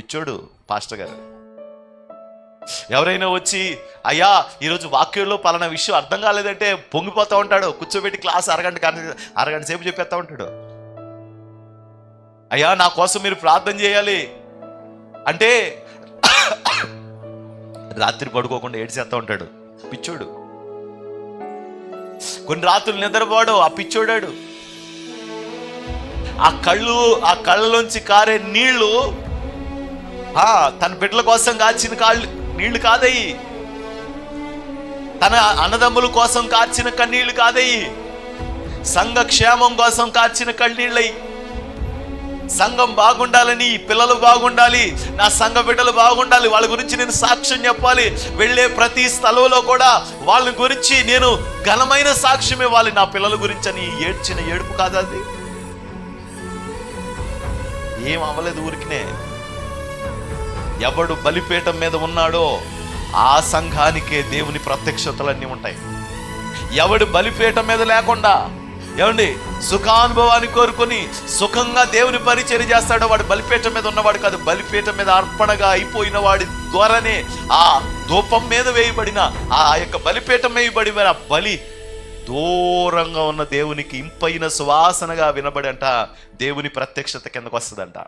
పిచ్చోడు పాస్టర్ గారు. ఎవరైనా వచ్చి అయ్యా ఈరోజు వాక్యంలో పలానా విషయం అర్థం కాలేదంటే పొంగిపోతూ ఉంటాడు కూర్చోబెట్టి క్లాస్ అరగంట అరగంట సేపు చెప్పేస్తూ ఉంటాడు. అయ్యా నా కోసం మీరు ప్రార్థన చేయాలి. అంటే రాత్రి పడుకోకుండా ఏడ్చేస్తూ ఉంటాడు. పిచ్చోడు. కొన్ని రాత్రులు నిద్రపోడు ఆ పిచ్చోడాడు. ఆ కళ్ళు ఆ కళ్ళలోంచి కారే నీళ్ళు తన బిడ్డల కోసం కాచిన కాళ్ళు నీళ్ళు కాదయి తన అన్నదమ్ముల కోసం కార్చిన కన్నీళ్ళు కాదయి సంఘ క్షేమం కోసం కార్చిన కన్నీళ్ళయి సంఘం బాగుండాలని పిల్లలు బాగుండాలి నా సంఘ బిడ్డలు బాగుండాలి వాళ్ళ గురించి నేను సాక్ష్యం చెప్పాలి. వెళ్ళే ప్రతి స్థలంలో కూడా వాళ్ళ గురించి నేను ఘనమైన సాక్ష్యం ఇవ్వాలి. నా పిల్లల గురించి అని ఏడ్చిన ఏడుపు కాదా అది. ఏం అవ్వలేదు ఊరికినే. ఎవడు బలిపీఠం మీద ఉన్నాడో ఆ సంఘానికే దేవుని ప్రత్యక్షతలన్నీ ఉంటాయి. ఎవడు బలిపీఠం మీద లేకుండా ఏమండి సుఖానుభవాన్ని కోరుకొని సుఖంగా దేవుని పరిచయం చేస్తాడో వాడు బలిపీఠం మీద ఉన్నవాడు కాదు బలిపీఠం మీద అర్పణగా అయిపోయిన వాడి ద్వారానే ఆ ధూపం మీద వేయబడిన ఆ యొక్క బలిపీఠం వేయబడిన బలి దూరంగా ఉన్న దేవునికి ఇంపైన సువాసనగా వినబడంట దేవుని ప్రత్యక్షత కిందకు వస్తుందంట.